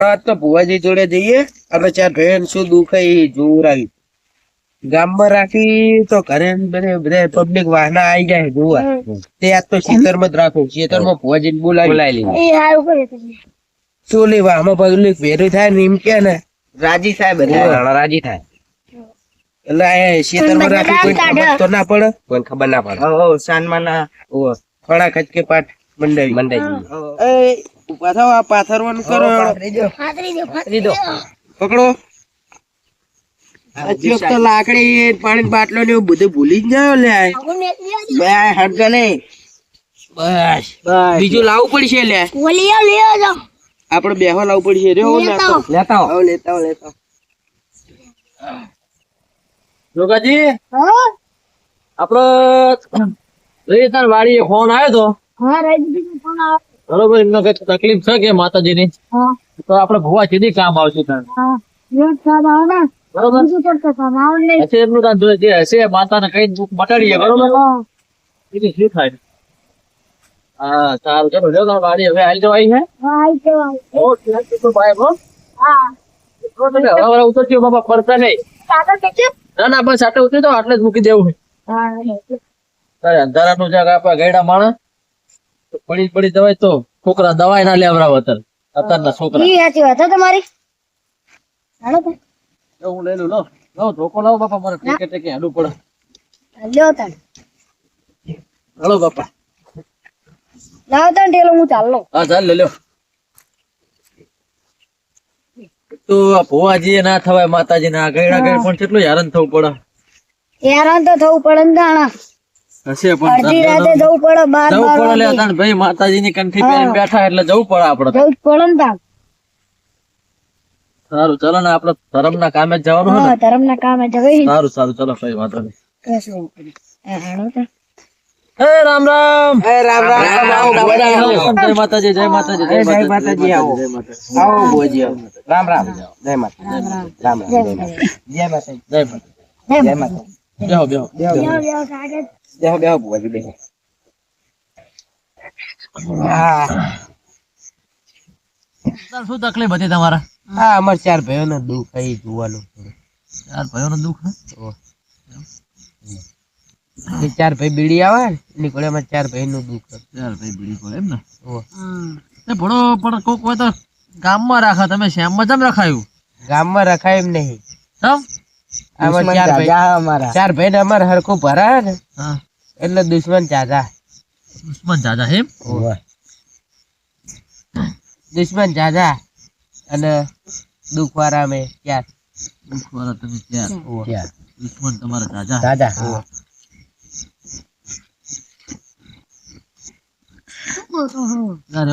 રાત તો ભુવાજી જોડે જઈએ. અને ચાર ભાઈ શું દુખે એ આવી. ગામમાં રાખી તો ઘરે બધે પબ્લિક વાહના આવી જાય જોવા. તે આજ તો ખેતરમાં જ રાખું ખેતરમાં ભુવાજી બોલાવી. બોલાવી શું લે વાહમાં પબ્લિક ભેરું થાય ને એમ કે ને. રાજી સાહેબ રાજી થાય. એટલે આ માં રાખી કોઈ ખબર તો ના પડે. કોઈ ખબર ના પડે. ઓ સાનમાં ના. ખડા ખચકે પાટ. મંડાવી મંડાઈ. એ પાછો આ પાથરવાનું કરો. પાથરી દો. પાથરી દો પકડો. હજી વખતે લાકડી પાણી બાટલો ને એવું બધું ભૂલી જ જાવ લે. આ. આપણે મેકલી બે હટકે નહીં બસ. બીજું લાવવું પડશે લે. ઓલી આવ લે આવો આપડે બેહવા લાવવું પડશે. રે હો લેતા આવો. લેતા આવો. આવો લેતા આવો, લેતા જોગાજી હા? આપડે રેતાર વાડીએ ફોન આવ્યો તો. હા રાજજી ફોન બરોબર એમનો કઈ તકલીફ છે કે માતાજીની? તો આપડે ભુવા સીધી કામ આવશે તાર. હા. એક સાબ આવે ને? બરોબર? બીજું પડતો કામ આવે નહીં? હશે એમનું તાર જે હશે માતાને કઈ દુઃખ મટાડીએ બરોબર? હા શું થાય? હા સારું. ચલો જો તાર વાડી હવે આવી જવાય છે હા આઈ તો આઈ. ઓ ઠીક છે તો ભાઈ બરો હા હવે હવે ઉતરજો બાબા પડતા નહીં. કાકા કે છે ના ના બસ આટલે ઉતરી તો આટલે જ મૂકી દેવું અંધારાનું જાગ આપવા ગયડા માણસ. પડી પડી દવાય તો છોકરા દવાય ના લેવરાવ અત્યારે. અત્યારના છોકરા. ઈ સાચી વાત હો તમારી. હાલો તો જો હું લઈ લઉં લો લો ધોકો લાવો બાપા મારે ક્રિકેટ કે હેડું પડે. લ્યો તાન હાલો બાપા. લાવ તાન ઢેલો હું ચાલો હા ચાલ લઈ લ્યો. તો આ ભુવાજી ના થવાય માતાજી ના ગયડા ગયડ પણ કેટલું હેરાન થવું પડે. હેરાન તો થવું પડે ને દાણા હશે અડધી રાતે જવું પડે બાર જવું પડે લે તાણ ભાઈ માતાજીની કંઠી પહેરીને બેઠા એટલે જવું પડે આપણે જવું પડે ને તાણ સારું ચલો ને આપણે ધર્મ ના કામે જ જવાનું હોય હા ને ધર્મ ના કામે જવાય. સારું સારું ચલો કઈ વાંધો નહીં. એ રામ રામ એ રામ રામ રામ આવો. જય માતાજી જય માતાજી જય માતાજી, આવો. જય માતાજી આવો ભુવાજી, આવો. રામ રામ જય માતાજી રામ રામ જય માતાજી જય માતાજી જય માતાજી બેહો બેહો બેહો, બેહો, કાકા. બેહો બેહો ભુવાજી બેહો શું તકલીફ હતી તમારા હા અમારે ચાર ભાઈઓ ને દુઃખ કઈ જોવાનું ચાર ભાઈઓ નું દુઃખ એ ચાર ભાઈ બીડી આવે ને એની કોડે અમારે ચાર ભાઈ નું દુઃખ ચાર ભાઈ બીડી પડે એમ ને. ભણો પણ કોક હોય તો ગામમાં રાખા તમે શ્યામમાં જમ રખાયું ગામમાં રખાય એમ નહીં ચાર ભાઈ ચાર ભાઈ ને અમારે હરખું ભરા ને હા એટલે દુશ્મન ચાચા દુશ્મન ચાચા એમ? દુશ્મન ચાચા અને દુખવારા મે ક્યાં? દુખવારા તમે ક્યાં? ક્યાં? દુશ્મન તમારા જાજા. ચાચા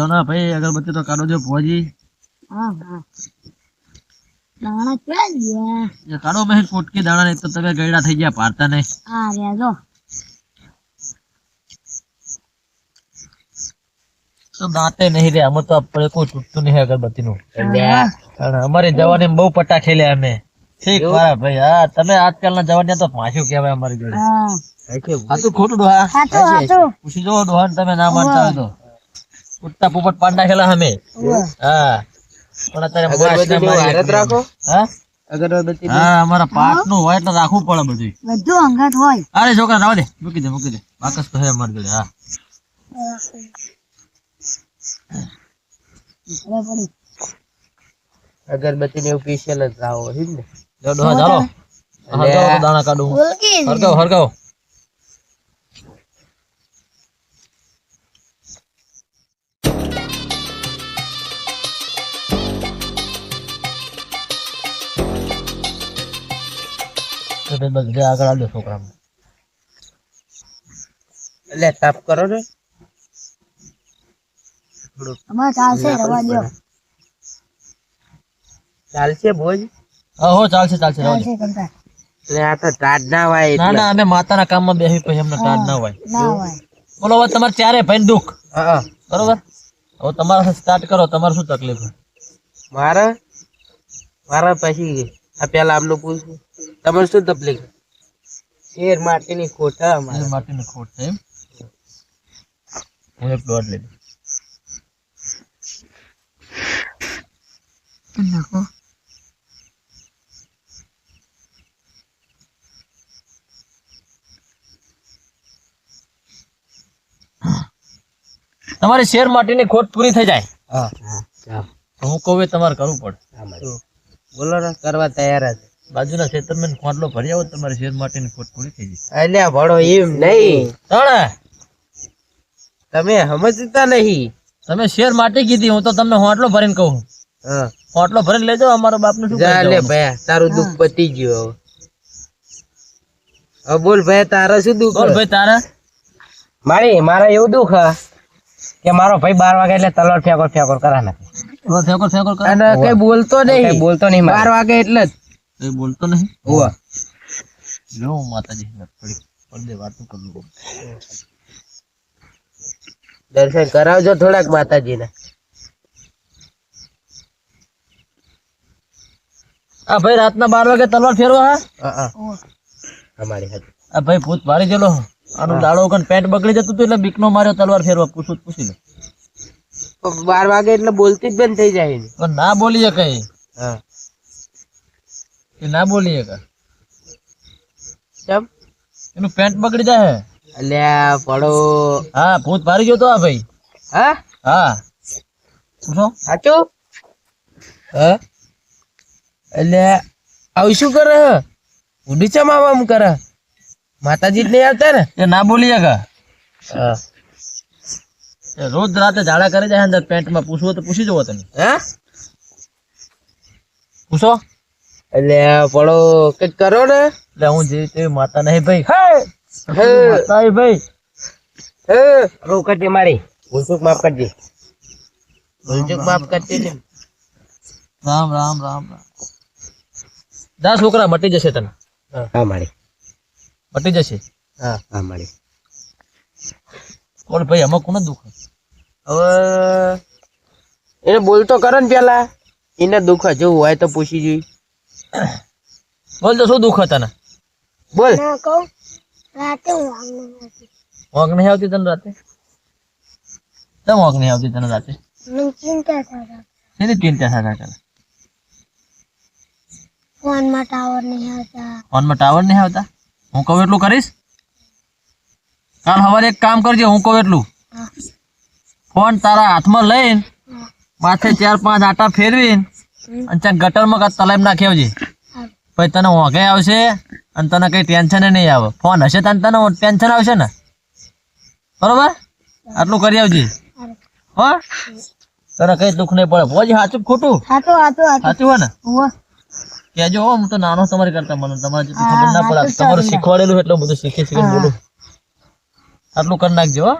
ના ભાઈ અગરબત્તી તો કાઢો જો ક્યાં કાઢો મહેલ પોટકી દાણા નહીં તો તમે ગયડા થઈ ગયા પારતા નહીં તો દાંતે નહીં રે અમે તો આપણે કોઈ તૂટતું નહીં અગરબત્તી નું કારણ અમારી જવાની બહુ પટ્ટા ખેલ્યા અમે. ઠીક મારા ભાઈ હા તમે આજકાલના જવાન તો પાછું કહેવાય અમારી જોડે હા. તો ખોટું ડોહા. હાચું, હાચું. પૂછી જો ડોહા તમે ના માનતા હોય તો. ઉઠતા પોપટ પાંડા ખેલા અમે. હા. પણ અત્યારે રાખો? હા? અગરબત્તી હા અમારા પાટનું હોય એટલે રાખવું પડે બધું બધું અંગત હોય. અરે છોકરા રાવા દે. મૂકી દે મૂકી દે. બાકસ તો હે અમારી જોડે હા. અગરબત્તી ને એવું સ્પેશિયલ જ લાવો છે ને? જો દો ચાલો હરગાવ દાણા કાઢું હરગાવ હરગાવો આગળ આલો છોકરા એટલે તાપ કરો ને. અમારે ચાલશે રવા દ્યો. ચાલશે ભોજ? હો ચાલશે ચાલશે ચાલશે કંટાળ. એટલે આ તો ટાઢ ના વાય ના ના અમે માતાના કામમાં બેસી પછી અમને ટાઢ ના હોય ના હોય બોલો હવે તમારે ચારે ભાઈ દુઃખ. હા બરોબર? હવે તમારે સ્ટાર્ટ કરો તમારે શું તકલીફ છે? મારા? મારા પછી આ પેલા આમનું પૂછું તમારે શું તકલીફ શેર માટીની ખોટા અમારે. માટીની ખોટ છે એમ? હું એક દોઢ લઈ નાખો તમારી શેર માટેની ખોટ પૂરી થઈ જાય? હા. હું. કહું એ તમારે કરવું પડે. બોલો ને કરવા તૈયાર જ. બાજુના ખેતરમાં ખોટલો ભરી આવો તમારી શેર માટેની ખોટ પૂરી થઈ જાય. એટલે ભણો એમ નહીં. તાણે? તમે સમજતા નહીં. તમે શેર માટે કીધી હું તો તમને હોટલો ભરીને કહું. હા. હોટલો ભરીને લેજો અમારો બાપનું શું જા લે ભાઈ તારું દુઃખ પતી ગયું હવે. બોલ ભાઈ તારા શું દુઃખ બોલ ભાઈ તારા? મારી મારા એવું દુઃખ કે મારો ભાઈ બાર વાગે એટલે તલવાર ફેકોર ફેકોર કરા નાખે ફેકોર ફેંકોર કરે. અને કઈ બોલતો નહીં. બોલતો નહીં બાર વાગે એટલે જ. કઈ બોલતો નહીં? હોવા લો માતાજી થોડી પડદે વાતો કરું દર્શન કરાવજો થોડાક માતાજીને. આ ભાઈ રાતના બાર વાગે તલવાર ફેરવો હા? અમારી આ ભાઈ ભૂત મારી ગયેલો. આનું દાડો વગર પેન્ટ બગડી જતું હતું એટલે બીકનો માર્યો તલવાર ફેરવા પૂછું પૂછી લે. બાર વાગે એટલે બોલતી જ બંધ થઈ જાય પણ ના બોલીએ કઈ. હા. એ ના બોલીએ કે ચમ? એનું પેન્ટ બગડી જાય અલ્યા પડો હા ભૂત મારી ગયો તો આ ભાઈ. હા? હા. પૂછો સાચું? હા? અલ્યા આવું શું કરે ઉડી ચમ આમ કરે? માતાજી નહીં આવતા ને? એ ના બોલીએ કા રોજ રાતે ઝાડા કરે જાય અંદર પેન્ટમાં પૂછવો તો પૂછી જવો તને. હે? પૂછો. એટલે પડો કંઈક કરો ને? એટલે હું જે તે માતા નહીં ભાઈ. હે! હે! ભાઈ. હે! રો કરજે મારી. ભૂલચૂક માફ કરજે. ભૂલચૂક માફ કરજે રામ રામ રામ રામ. જા છોકરા મટી જશે તને. હા. મારી. મટી જશે. હા. હા મારી. બોલ ભાઈ આમાં કોને દુખ? હવે એને બોલતો કરે ને પેલા. એને દુખ જેવું હોય તો પૂછી જોઈ. બોલ તો શું દુઃખ હતા તને? બોલ. રાતે હું વાંક નહીં આવતી. તને રાતે? કેમ વાંક નહીં આવતી તને રાતે? ચિંતા થાય ચિંતા થાય ફોનમાં ટાવર નહીં આવતા. ફોનમાં ટાવર નહીં આવતા? હું કહું એટલું કરીશ? કાલ સવારે એક કામ કરજે હું કહું એટલું. ફોન તારા હાથમાં લઈને. માથે ચાર પાંચ આટા ફેરવીને. અને ત્યાં ગટરમાં તલાઈમ નાખી આવજે. પછી તને વાંકે આવશે અને તને કઈ ટેન્શન નહીં આવે. ફોન હશે તને તને ટેન્શન આવશે ને? બરોબર? આટલું કરી આવજે. હો. તને કઈ દુઃખ નહીં પડે. ભોજ સાચું ખોટું? સાચું સાચું હોય ને? કહેજો હો, તો નાનો તમારી કરતા મને તમારે જેટલી ખબર ના પડે તમારું શીખવાડેલું એટલું બધું શીખી શીખીને બોલું. આટલું કરી નાખજો હો.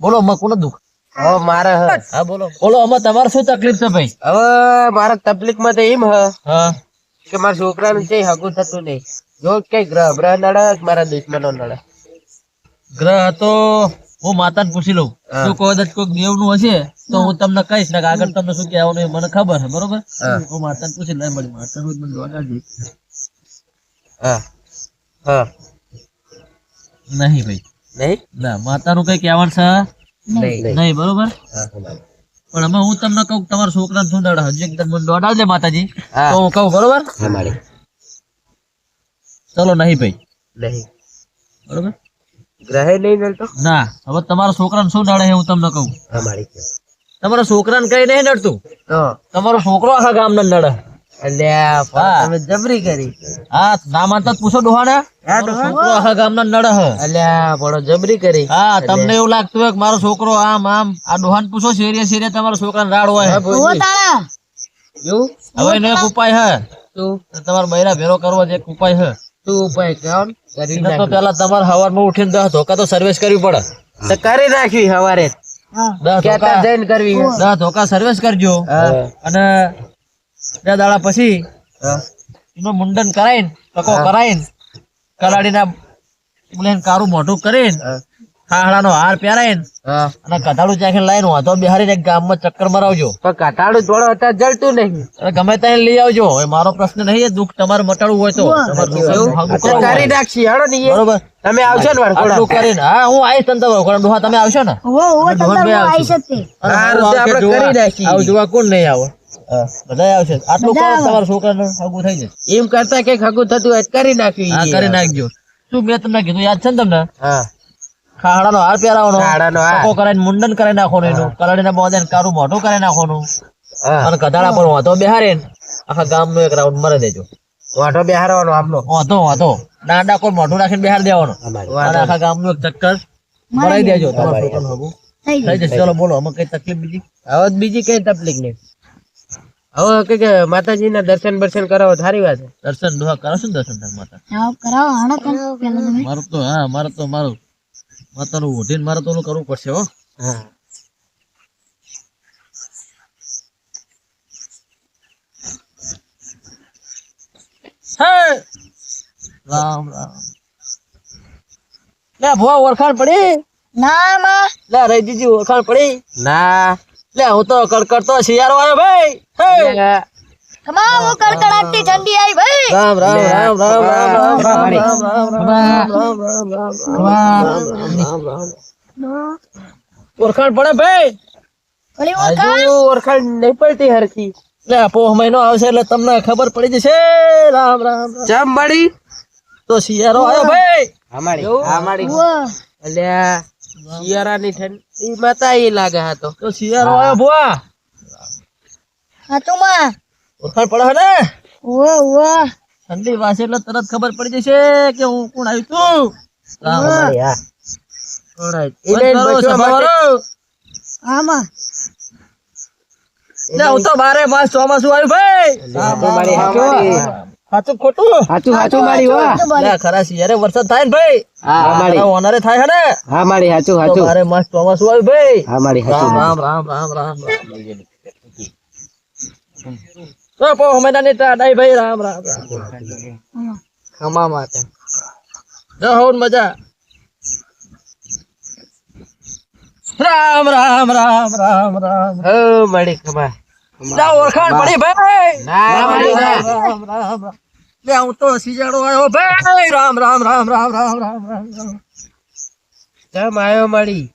બોલો અમાર કોને દુઃખ હવે મારે હા. બોલો. બોલો અમે તમારે શું તકલીફ છે ભાઈ? હવે મારા તકલીફમાં તો એમ હ. હા. કે મારા છોકરાનું કઈ હગું થતું નહીં. જો કઈ ગ્રહ બ્રહ નડે કે મારા દુશ્મનો નડે? ગ્રહ તો હું માતાને પૂછી લઉં. જો કદાચ કોઈ દેવનું હશે તો હું તમને કહીશ ને આગળ તમને શું કહેવાનું મને ખબર છે બરોબર? હા. માતાને પૂછી લઈ મળી માતા રોજ મને હા. નહીં ભાઈ. નહીં? ના માતાનું કઈ કહેવાનું છે? નહીં બરોબર? પણ અમે હું તમને કહું તમારા છોકરાને શું દોડા હજી એકદમ મને દોડાવજે માતાજી. તો હું કહું બરોબર? ચલો નહીં ભાઈ. નહીં. બરોબર? ગ્રહે નહીં નડતો? ના હવે તમારા છોકરાને શું નડે હું તમને કહું? હા મારી તમારા છોકરાને કઈ નહીં નડતું. તો? તમારો છોકરો આખા ગામને નડે. અલ્યા તમે જબરી કરી. હા ના માનતા પૂછો ડોહાને. છોકરો આખા ગામના નડે હે જબરી કરી. હા તમને એવું લાગતું હોય કે મારો છોકરો આમ આમ આ ડોહાને પૂછો શેરીએ શેરીએ તમારો છોકરાને રાડ હોય. એવું? હવે એનો એક ઉપાય હે તું તમારા બૈરા ભેરો કરવો જે એક ઉપાય હે તું ઉપાય કોણ કરી તો પેલા તમારે સવારમાં ઉઠીને દસ ધોકા તો સર્વિસ કરવી પડે. તો કરી હવારે. દસ ધોકા જઈને કરવી દસ ધોકા સર્વિસ કરજો. અને બે દાડા પછી એનું મુંડન કરાવીને ટકો કરાઈને કલાડીના બોલે કારું મોઢું કરીને હાડાનો હાર પહેરાય અને કટાડું ચાખી લઈને હું તો બિહારી ને ગામમાં ચક્કર મરાવજો. પણ કટાડું થોડો હતા જલતું નહીં. ગમે ત્યાં લઈ આવજો. મારો પ્રશ્ન નહીં દુઃખ તમારે મટાડવું હોય તો. કરી નાખશી. હાડો નહીં બરોબર. તમે આવશો ને વડકોડા કરીને હા હું આવીશ તને વડકોડા દુહા તમે આવશો ને? આવું જોવા. કોણ નહીં આવો? બધા આવશે. આટલું કરો તમારા છોકરાને હગું થઈ જશે એમ કરતા કંઈક હગું થતું કરી નાખી કરી નાખજો. શું મેં તમને કીધું? યાદ છે ને તમને? હા. ખાડાનો હાર પહેરાવવાનો. ખાડાનો હાર. ટકો કરાઈને મુંડન કરી નાખવાનું એનું. કલડીને બોધે કારું મોઢું કરી નાખવાનું. અને કધાડા પર વાંધો બેહારે આખા ગામનો એક રાઉન્ડ મરે દેજો. વાંધો બેહારવાનો આમનો વાંધો વાંધો. દાંડા કોઈ મોઢું રાખીને બેહાર દેવાનો? અને આખા ગામનું એક ચક્કર મરાઈ દેજો થઈ જશે. ચલો બોલો અમે કઈ તકલીફ બીજી? હવે બીજી કઈ તકલીફ નહીં. હવે કે માતાજીના દર્શન દર્શન કરાવો સારી વાત દર્શન દુહા કરો છો દર્શન માતા કરાવો હાડો કરાવો પેલા તમે મારું તો હા મારું તો મારું. માતાનું ઓઢીને મારે તો કરવું પડશે હો. હા. રામ રામ. લે ભુવા ઓળખાણ પડી? ના માં. લે રહીજીજી ઓળખાણ પડી? ના. લે હું તો કડકડતો શિયાળો આવ્યો ભાઈ. હે કમા ઠંડી આવી ભાઈ રામ રામ રામ રામ રામ રામ રામ રામ રામ રામ રામ ઓળખાણ પડે ભાઈ હજુ ઓળખાણ નહીં પડતી હરખી એટલે પોહ મહિનો આવશે એટલે તમને ખબર પડી જશે રામ રામ જામ ચમ મળી તો શિયાળો આવ્યો ભાઈ અમારી અમારી. અલ્યા શિયાળાની ઠંડી માતા એ લાગે હા તો શિયાળો આવ્યો ભુવા હાચું માં ઓળખાણ પડે ને? ઓ ઓ ઠંડી વાસે એટલે તરત ખબર પડી જશે કે હું કોણ આવ્યું છું. વરસાદ થાય ને ભાઈ. ઓનરે થાય સાચું સાચું અરે મસ્ત ચોમાસું આવ્યું ભાઈ. હા મારી રામ રામ રામ તો પો હમણાં ની ટાઢાઈ ભાઈ રામ રામ રામ ખમા માટે જો હોન મજા રામ રામ રામ રામ રામ હો મળી ખમા જા ઓળખાણ પડી ભાઈ રામ રામ લે હું તો શિયાળો આવ્યો ભાઈ રામ રામ રામ રામ રામ રામ રામ રામ ચમ આયો મળી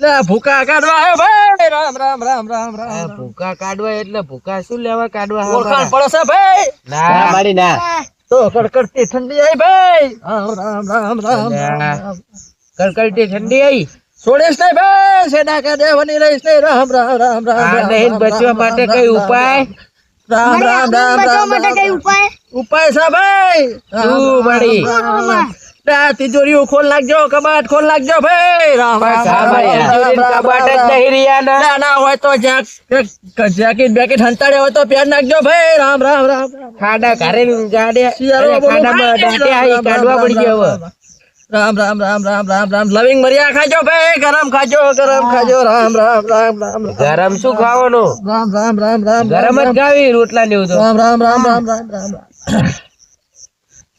ભૂકા કાઢવા ભાઈ રામ રામ રામ રામ રામ ભૂકા કાઢવા એટલે ભૂકા શું લેવા કાઢવા ઓળખાણ પડે છે ભાઈ ના મારી ના તો કડકડતી ઠંડી આઈ ભાઈ રામ રામ રામ રામ રામ કડકડતી ઠંડી આઈ છોડીશ નહીં ભાઈ સેના કા દેવાની રહીશ નહીં રામ રામ રામ રામ રામ, નહીં બચવા માટે કઈ ઉપાય રામ રામ રામ રામ માટે કઈ ઉપાય ઉપાય છે ભાઈ તું મળી? તિજોરીઓ ખોલ નાખજો કબાટ ખોલ નાખજો ભાઈ રામ રામ હા, રામ, ભાઈ, રામ, તિજોરી રામ, કબાટ જ નહીં રહ્યા ના ના હોય તો જેકેટ બેકેટ હંતાડે હોય તો પહેર નાખજો ભાઈ રામ રામ રામ રામ ખાડા ઘરે ગાડે ખાડામાં ભાઈ. આવી કાઢવા પડી ગયા રામ રામ રામ રામ રામ રામ લવિંગ મરિયા ખાજો ભાઈ ગરમ ખાજો ગરમ ખાજો રામ રામ રામ રામ રામ ગરમ શું ખાવાનું રામ રામ રામ રામ ગરમ જ ખાવી રોટલા ને એવું રામ રામ રામ રામ રામ રામ